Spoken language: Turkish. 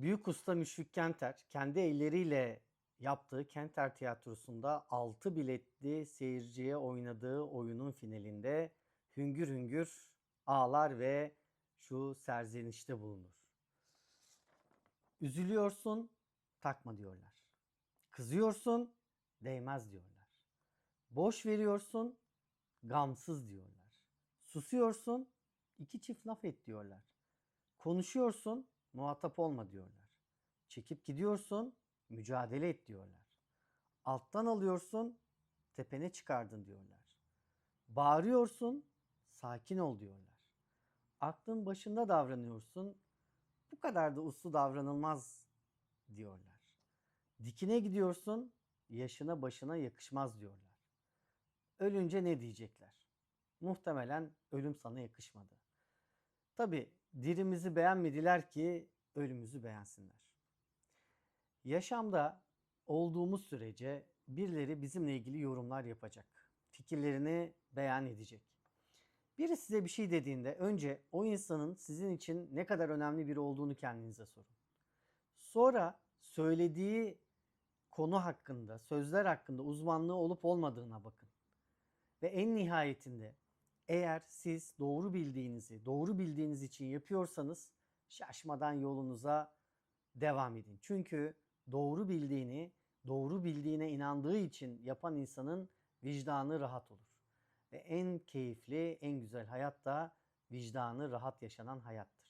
Büyük usta Müşfik Kenter kendi elleriyle yaptığı Kenter Tiyatrosu'nda 6 biletli seyirciye oynadığı oyunun finalinde hüngür hüngür ağlar ve şu serzenişte bulunur. Üzülüyorsun, takma diyorlar. Kızıyorsun, değmez diyorlar. Boş veriyorsun, gamsız diyorlar. Susuyorsun, iki çift laf et diyorlar. Konuşuyorsun, muhatap olma diyorlar. Çekip gidiyorsun, mücadele et diyorlar. Alttan alıyorsun, tepene çıkardın diyorlar. Bağırıyorsun, sakin ol diyorlar. Aklın başında davranıyorsun, bu kadar da uslu davranılmaz diyorlar. Dikine gidiyorsun, yaşına başına yakışmaz diyorlar. Ölünce ne diyecekler? Muhtemelen ölüm sana yakışmadı. Tabi dirimizi beğenmediler ki ölümümüzü beğensinler. Yaşamda olduğumuz sürece birileri bizimle ilgili yorumlar yapacak. Fikirlerini beyan edecek. Biri size bir şey dediğinde önce o insanın sizin için ne kadar önemli biri olduğunu kendinize sorun. Sonra söylediği konu hakkında, sözler hakkında uzmanlığı olup olmadığına bakın. Ve en nihayetinde eğer siz doğru bildiğinizi, doğru bildiğiniz için yapıyorsanız şaşmadan yolunuza devam edin. Çünkü doğru bildiğini, doğru bildiğine inandığı için yapan insanın vicdanı rahat olur. Ve en keyifli, en güzel hayat da vicdanı rahat yaşanan hayattır.